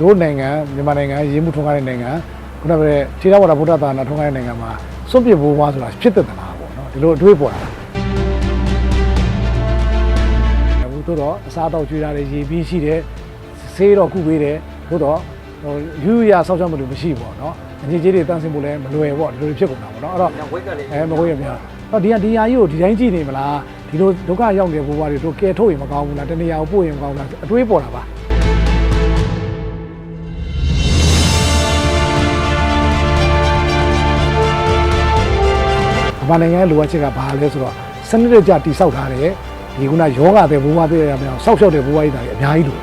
တို့နိုင်ငံမြန်မာနိုင်ငံရေးမှုထုံးကားတဲ့နိုင်ငံခုနကပြောတဲ့ခြေတော်ဝါဒဗုဒ္ဓသာသနာထုံးကားတဲ့နိုင်ငံမှာစွန့်ပစ်ဘိုးဘွားဆိုတာဖြစ်တဲ့တလားပေါ့နော်ဒီလိုအတွေးပေါ်တာအခုတို့တော့အစားအသောက်ကျွေးထားတယ်ရေပြီးရှိတယ်ဆေးတော့ကုပေးတယ်တို့တော့ဟိုယူရဆောက်ရှောက်မလို့မရှိဘူးပေါ့နော်အကြီးကြီးတွေတန်းစင်ဖို့လည်းမလွယ်ပေါ့ဒီလိုဖြစ်ကုန်တာပေါ့နော်အဲ့တော့ဝိတ်ကလေးအဲမဟုတ်ရမလားတော့ဒီကဒီဟာကြီးကိုဒီတိုင်းကြည့်နေမလားဒီလိုဒုက္ခရောက်နေတဲ့ဘိုးဘွားတွေတို့ကယ်ထုတ်ရင်မကောင်းဘူးလားတနေရာကိုပို့ရင်မကောင်းဘူးလားအတွေးပေါ်တာပါ ဗမာနိုင်ငံရဲ့လိုအပ်ချက်ကဘာလဲဆိုတော့စနစ်တကျတိစောက်ထားတယ်ဒီကုနာယောဂတဲ့ဘိုးဘွားတွေရမယ်ဆောက်ရှောက်တဲ့ဘိုးဘွားတွေတာအများကြီးလို့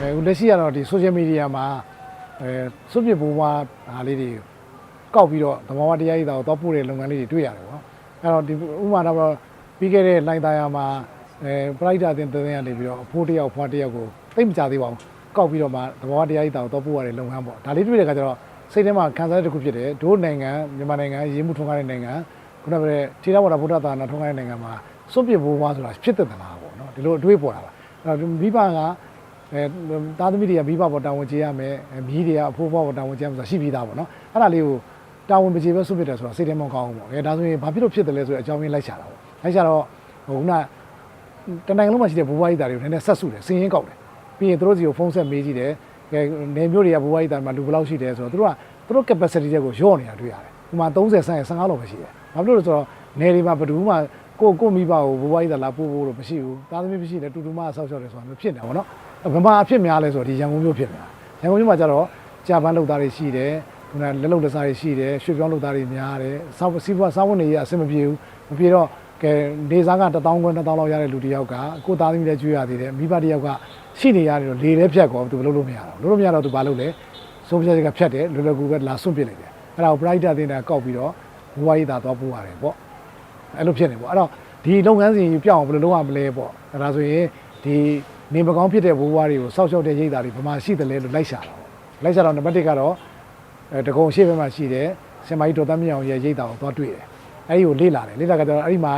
အဲလက်ရှိကတော့ဒီ social media မှာ အဲစွန့်ပစ်ဘိုးဘွားဟာလေးတွေကောက်ပြီးတော့သဘာဝတရားကြီးတာကိုတော့ပို့တဲ့လုပ်ငန်းလေးတွေတွေ့ရတယ်ပေါ့အဲ့တော့ဒီဥပမာတော့ပြီးခဲ့တဲ့လိုင်းသားရမှာအဲပရိုက်တာတင်တင်ရနေပြီးတော့အဖိုးတစ်ယောက်ဖွားတစ်ယောက်ကိုသိမ့်မကြသေးပါဘူးကောက်ပြီးတော့မှသဘာဝတရားကြီးတာကိုတော့ပို့ရတဲ့လုပ်ငန်းပေါ့ဒါလေးတွေ့တဲ့အခါကျတော့စိတ်ထဲမှာခံစားချက်တစ်ခုဖြစ်တယ်တို့နိုင်ငံမြန်မာနိုင်ငံရေးမှုထုံးကားတဲ့နိုင်ငံခုနကပြောတဲ့ခြေတော်ဝါဒဗုဒ္ဓသာသနာထုံးကားတဲ့နိုင်ငံမှာစွန့်ပစ်ဘိုးဘွားဆိုတာဖြစ်တဲ့တလားပေါ့နော်ဒီလိုအတွေးပေါ်တာပါအဲ့တော့မိဘက အဲသားသမီးတွေကမိဘပေါ်တာဝန်ကျေရမယ်အဲမြီးတွေကအဖိုးဘပေါ်တာဝန်ကျေရမယ်ဆိုတာရှိပြီးသားပေါ့နော်အဲ့ဒါလေးကိုတာဝန်မကျေပဲဆွဖြစ်တယ်ဆိုတာစိတ်ထဲမကောင်းဘူးပေါ့အဲဒါဆိုရင်ဘာဖြစ်လို့ဖြစ်တယ်လဲဆိုတဲ့အကြောင်းရင်းလိုက်ရှာတာပေါ့လိုက်ရှာတော့ဟိုခုနတနိုင်ငံလုံးမှာရှိတဲ့ဘိုးဘွားကြီးသားတွေကိုနည်းနည်းဆက်စုတယ်စင်ရင်းကောက်တယ်ပြီးရင်သူတို့စီကိုဖုန်းဆက်မေးကြည့်တယ်ကဲနေမျိုးတွေကဘိုးဘွားကြီးသားမှာလူဘယ်လောက်ရှိတယ်ဆိုတော့သူတို့ကသူတို့ capacity တွေကိုညော့နေတာတွေ့ရတယ်ဥပမာ30ဆန်း15လောက်ပဲရှိတယ်ဘာဖြစ်လို့လဲဆိုတော့နေတွေမှာဘယ်သူမှကိုကိုမိဘကိုဘိုးဘွားကြီးသားလာပို့ဖို့တော့မရှိဘူးသားသမီးမရှိတယ်တူတူမဆောက်ရှောက်တယ်ဆိုတာမျိုးဖြစ်နေတာပေါ့နော် ဗမာအဖြစ်များလဲဆိုတော့ဒီရန်ကုန်မြို့ဖြစ်နေတာရန်ကုန်မြို့မှာကျတော့ကြာပန်းလုပ်သားတွေရှိတယ်ခုနလက်လုံလက်စားတွေရှိတယ်ရွှေပြောင်းလုပ်သားတွေများတယ်စောက်စီးပွားစားဝန်တွေရအဆင်မပြေဘူးမပြေတော့ကဲနေစားက1000ခွန်း2000လောက်ရတဲ့လူတစ်ယောက်ကကိုသားသမီးလည်းကျွေးရသေးတယ်မိဘတစ်ယောက်ကရှိနေရတယ်တော့လေလည်းဖြတ်ကောသူလုပ်လို့မရတော့လုပ်လို့မရတော့သူဘာလုပ်လဲစိုးပြချက်ကဖြတ်တယ်လွယ်လွယ်ကူကူပဲလာစွန့်ပစ်လိုက်တယ်အဲ့ဒါကို brighter တင်တာကောက်ပြီးတော့ဘဝရေးသားသွားပို့ရတယ်ပေါ့အဲ့လိုဖြစ်နေပေါ့အဲ့တော့ဒီလုပ်ငန်းစဉ်ကြီးပြောင်းအောင်ဘယ်လိုလုပ်ရမလဲပေါ့အဲ့ဒါဆိုရင်ဒီ နေမကောင်းဖြစ်တဲ့ဘိုးဘွားတွေကိုစောက်ရှောက်တဲ့ရိတ်သားတွေဘယ်မှာရှိတယ်လဲလို့လိုက်ရှာတာပေါ့လိုက်ရှာတော့နံပါတ်1ကတော့အဲတကုံရှေ့ဘက်မှာရှိတယ်ဆင်မကြီးတော်သားမြောင်ရဲ့ရိတ်သားကိုသွားတွေ့တယ်အဲ့ဒီကိုလေ့လာတယ်လေ့လာကြတော့အဲ့ဒီမှာ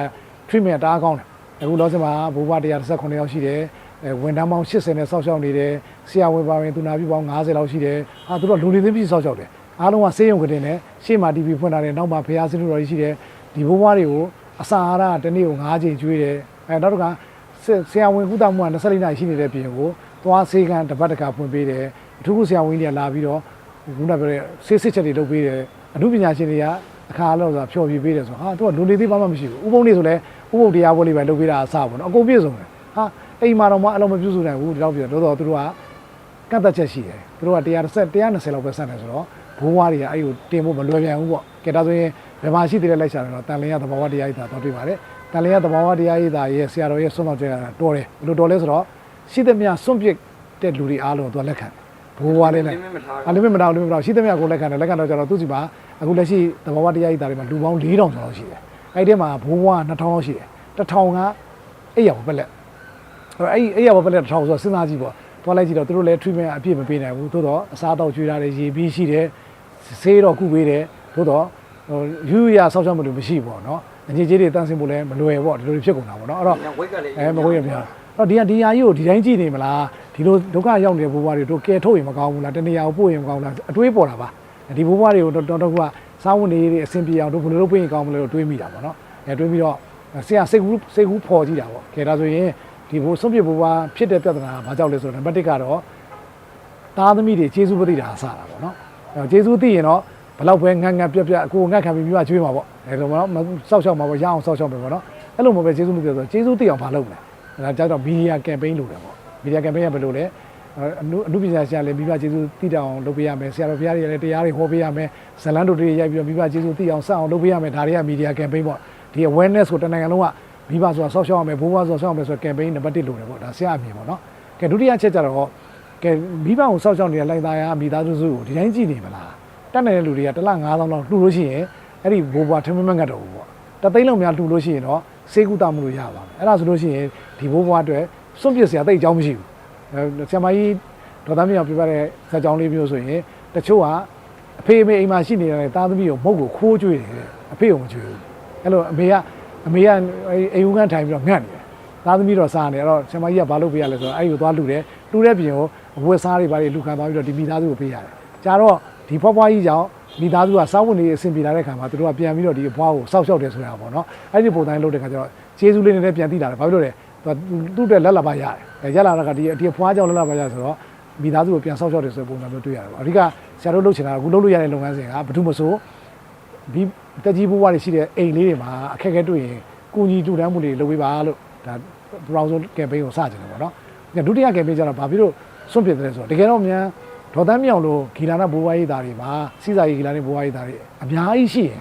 treatment တအားကောင်းတယ်အခုလောဆယ်မှာဘိုးဘွား119ယောက်ရှိတယ်အဲဝန်ထမ်းပေါင်း80နဲ့စောက်ရှောက်နေတယ်ဆရာဝန်ပါဝင်သူနာပြုပေါင်း90လောက်ရှိတယ်ဟာသူတို့လူနေသိပြီစောက်ရှောက်တယ်အားလုံးကစေးရုံကတင်နဲ့ရှေ့မှာ TV ဖွင့်ထားတယ်နောက်မှာဖျားစင်းတော်ကြီးရှိတယ်ဒီဘိုးဘွားတွေကိုအစာအာဟာရတစ်နေ့ကို9ချိန်ကျွေးတယ်အဲနောက်တစ်ခါ ဆရာဝန်ကုသမှုက24နာရီရှိနေတဲ့ပြင်ကိုသွားဆေးကန်တစ်ပတ်တစ်ခါဖွင့်ပေးတယ်အထူးကုဆရာဝန်ကြီးတွေကလာပြီးတော့ခုနကပြောတဲ့ဆေးစစ်ချက်တွေလုပ်ပေးတယ်အမှုပညာရှင်တွေကအခါလောက်ဆိုတာဖြော်ပြပေးတယ်ဆိုဟာသူကလူနေသေးဘာမှမရှိဘူးဥပုံနေဆိုလဲဥပုံတရားပွဲလေးပဲလုပ်ပေးတာအစပေါ့နော်အကုန်ပြည့်စုံတယ်ဟာအိမ်မှာတော့မအလုံးမပြုစုနိုင်ဘူးဒီတော့ပြတော့တော့သူတို့ကကန့်သက်ချက်ရှိတယ်သူတို့က130 120လောက်ပဲဆက်တယ်ဆိုတော့ဘိုးဘွားတွေကအဲ့ကိုတင်ဖို့မလွယ်ပြန်ဘူးပေါ့ကဲဒါဆိုရင်ဘယ်မှာရှိသေးတဲ့လိုက်ရှာတယ်တော့တန်လင်းရသဘာဝတရားကြီးသာတော့တွေ့ပါတယ် တန်လင်းရသဘာဝတရားကြီးသာရဲ့ဆရာတော်ရဲ့ဆွမ်းတော်ကြတာတော်တယ်ဘယ်လိုတော်လဲဆိုတော့ရှိသမျှစွန့်ပစ်တဲ့လူတွေအားလုံးကိုသူကလက်ခံတယ်ဘိုးဘွားလေးလက်မမထားအလိမ့်မတောင်းလိမ့်မတောင်းရှိသမျှကိုလက်ခံတယ်လက်ခံတော့ကျတော့သူစီမှာအခုလက်ရှိသဘာဝတရားကြီးသားတွေမှာလူပေါင်း4000ကျော်လောက်ရှိတယ်အဲ့ဒီထဲမှာဘိုးဘွား2000လောက်ရှိတယ်1000ကအိပ်ရောက်ပက်လက်အဲ့အဲ့အိပ်ရောက်ပက်လက်1000ဆိုတော့စဉ်းစားကြည့်ပေါ့သွားလိုက်ကြည့်တော့သူတို့လည်း treatment အပြည့်မပေးနိုင်ဘူးသို့တော့အစားအသောက်ကျွေးထားတယ်ရေပြီးရှိတယ်ဆေးတော့ကုပေးတယ်သို့တော့ဟိုယူရဆောက်ရှောက်မလို့မရှိဘူးပေါ့နော် အငြိကြီးတွေတန်းစင်ဖို့လည်းမလွယ်ပေါ့ဒီလိုတွေဖြစ်ကုန်တာပေါ့နော်အဲ့တော့ဝိတ်ကလေးအဲမဟုတ်ရဗျာတော့ဒီကဒီဟာကြီးကိုဒီတိုင်းကြည့်နေမလားဒီလိုဒုက္ခရောက်နေတဲ့ဘိုးဘွားတွေတို့ကယ်ထုတ်ရင်မကောင်းဘူးလားတနေရာကိုပို့ရင်မကောင်းဘူးလားအတွေးပေါ်တာပါဒီဘိုးဘွားတွေကိုတော့တော့ကစားဝန်တွေတွေအဆင်ပြေအောင်တို့ဘယ်လိုလုပ်ပေးရင်ကောင်းမလဲလို့တွေးမိတာပေါ့နော်အဲတွေးပြီးတော့ဆရာစိတ်ကူးစိတ်ကူးဖော်ကြည့်တာပေါ့ကဲဒါဆိုရင်ဒီဘိုးဆုံးပြဘိုးဘွားဖြစ်တဲ့ပြဿနာကဘာကြောင့်လဲဆိုတော့နံပါတ်1ကတော့သားသမီးတွေကျေးဇူးပသိတာအစတာပေါ့နော်အဲကျေးဇူးသိရင်တော့ ဘလောက်ပဲငတ်ငတ်ပြက်ပြက်အကိုငတ်ခံပြီးမြွားကျွေးမှာပေါ့အဲလိုပေါ့နော်စောက်ရှောက်မှာပေါ့ရအောင်စောက်ရှောက်ပဲပေါ့နော်အဲ့လိုမျိုးပဲကျေးဇူးမသိဆိုတော့ကျေးဇူးသိအောင်မလုပ်နဲ့ဒါကြောင့်တော့မီဒီယာကမ်ပိန်းလုပ်တယ်ပေါ့မီဒီယာကမ်ပိန်းကဘယ်လိုလဲအနုအနုပညာရှင်လည်းမိဘကျေးဇူးသိတောင်လုပ်ပေးရမယ်ဆရာတော်ဘုရားတွေလည်းတရားတွေဟောပေးရမယ်ဇလန်းတို့တွေရိုက်ပြီးတော့မိဘကျေးဇူးသိအောင်စအောင်လုပ်ပေးရမယ်ဒါတွေကမီဒီယာကမ်ပိန်းပေါ့ဒီ awareness ကိုတနိုင်ငံလုံးကမိဘဆိုတာဆောက်ရှောက်ရမယ်ဘိုးဘွားဆိုတာဆောက်ရမယ်ဆိုတော့ကမ်ပိန်းနံပါတ်1လုပ်တယ်ပေါ့ဒါဆရာအမြင်ပေါ့နော်ကဲဒုတိယချက်ကျတော့ကဲမိဘကိုဆောက်ရှောက်နေတဲ့လိုက်သားရမိသားစုစုကိုဒီတိုင်းကြည့်နေမလား တက်နေတဲ့လူတွေကတစ်လ9000လောက်လှူလို့ရှိရင်အဲ့ဒီဘိုးဘွားထမင်းမငတ်တော့ဘူးပေါ့တသိန်းလုံးများလှူလို့ရှိရင်တော့စေကူတာမှုလို့ရပါမယ်အဲ့ဒါဆိုလို့ရှိရင်ဒီဘိုးဘွားအတွက်စွန့်ပစ်စရာတိတ်အကြောင်းမရှိဘူးအဲဆရာမကြီးဒေါ်သားမြောင်ပြပြတဲ့ဇာတ်ကြောင်းလေးမျိုးဆိုရင်တချို့ကအဖေအမေအိမ်မှာရှိနေတဲ့သားသမီးကိုမဟုတ်ကိုခိုးကြွေးတယ်အဖေကိုမကြွေးဘူးအဲ့လိုအမေကအမေကအိမ်ဦးကန်းထိုင်ပြီးတော့ငတ်နေတယ်သားသမီးတော့စားနေအဲ့တော့ဆရာမကြီးကဘာလုပ်ပေးရလဲဆိုတော့အဲ့ဒီကိုသွားလှူတယ်လှူတဲ့ပြင်ကိုအဝတ်စားတွေဘာတွေလှူခံသွားပြီးတော့ဒီမိသားစုကိုပေးရတယ်ကြာတော့ ဒီဖွားဖွားကြီးကြောင့်မိသားစုကစားဝင်နေအဆင်ပြေလာတဲ့ခါမှာသူတို့ကပြန်ပြီးတော့ဒီအဖွားကိုစောက်ရှောက်တယ်ဆိုတာပေါ့နော်အဲ့ဒီပုံတိုင်းလုပ်တဲ့ခါကျတော့ကျေးဇူးလေးနဲ့ပြန်သိလာတယ်ဘာဖြစ်လို့လဲသူသူ့အတွက်လက်လာပါရတယ်အဲရက်လာတာကဒီဒီအဖွားကြောင့်လက်လာပါရဆိုတော့မိသားစုကိုပြန်စောက်ရှောက်တယ်ဆိုတဲ့ပုံစံမျိုးတွေ့ရတယ်ပေါ့အဓိကဆရာတို့လုပ်ချင်တာကအခုလုပ်လို့ရတဲ့လုပ်ငန်းစဉ်ကဘာလို့မဆိုဒီတက်ကြီးဘိုးဘွားတွေရှိတဲ့အိမ်လေးတွေမှာအခက်အခဲတွေ့ရင်ကုညီတူတန်းမှုတွေလုပ်ပေးပါလို့ဒါ browser campaign ကိုစကြတယ်ပေါ့နော်ဒုတိယ campaign ကျတော့ဘာဖြစ်လို့စွန့်ပစ်တယ်ဆိုတော့တကယ်တော့မြန် ဒေါ်တန်းမြောင်လိုဂီလာနာဘိုးဘွားရေးသားတွေမှာစီစာရေးဂီလာနဲ့ဘိုးဘွားရေးသားတွေအများကြီးရှိရင်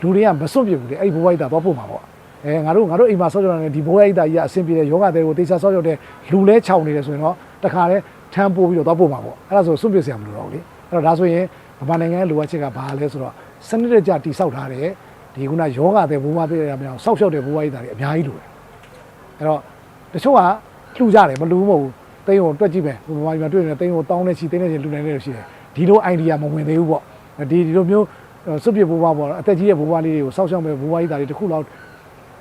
လူတွေကမစွန့်ပစ်ဘူးလေအဲ့ဒီဘိုးဘွားရေးသားတော့ပို့မှာပေါ့အဲငါတို့ငါတို့အိမ်မှာဆောက်ကြတယ်ဒီဘိုးဘွားရေးသားကြီးကအဆင်ပြေတဲ့ယောဂတဲ့ကိုတေချာဆောက်ရတဲ့လူလဲခြောင်နေတယ်ဆိုရင်တော့တခါလဲထမ်းပို့ပြီးတော့တော့ပို့မှာပေါ့အဲ့ဒါဆိုစွန့်ပစ်စရာမလိုတော့ဘူးလေအဲ့တော့ဒါဆိုရင်ဗမာနိုင်ငံရဲ့လိုအပ်ချက်ကဘာလဲဆိုတော့စနစ်တကျတိဆောက်ထားတဲ့ဒီခုနယောဂတဲ့ဘိုးဘွားတဲ့ရမြောင်ဆောက်ရှောက်တဲ့ဘိုးဘွားရေးသားတွေအများကြီးလိုတယ်အဲ့တော့တချို့ကလှူကြတယ်မလှူမဟုတ်ဘူး တိန်းကိုတွက်ကြည့်မယ်ဟိုဗမာပြည်မှာတွေ့နေတဲ့တိန်းကိုတောင်းနေချီတိန်းနေချီလှူနိုင်နေလို့ရှိတယ်ဒီလို idea မဝင်သေးဘူးပေါ့ဒီဒီလိုမျိုးစွပ်ပြဘိုးဘွားပေါ့အသက်ကြီးတဲ့ဘိုးဘွားလေးတွေကိုစောက်ရှောက်မဲ့ဘိုးဘွားကြီးသားတွေတစ်ခုလောက်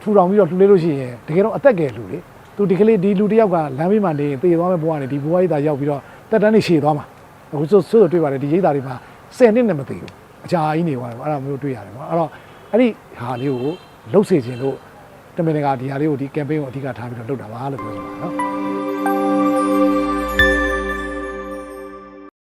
ထူထောင်ပြီးတော့လှူလေးလို့ရှိရင်တကယ်တော့အသက်ငယ်လှူလေသူဒီကလေးဒီလူတစ်ယောက်ကလမ်းဘေးမှာနေရင်တေသွားမဲ့ဘွားကနေဒီဘိုးဘွားကြီးသားရောက်ပြီးတော့တက်တန်းနေရှည်သွားမှာအခုဆိုဆိုတွေ့ပါတယ်ဒီရိတ်သားတွေမှာ10နှစ်နဲ့မသိဘူးအကြာကြီးနေသွားတယ်ပေါ့အဲ့ဒါမျိုးတွေ့ရတယ်ပေါ့အဲ့တော့အဲ့ဒီဟာလေးကိုလှုပ်စေခြင်းလို့တမင်တကာဒီဟာလေးကိုဒီ campaign ကိုအဓိကထားပြီးတော့လုပ်တာပါလို့ပြောချင်ပါတယ်နော်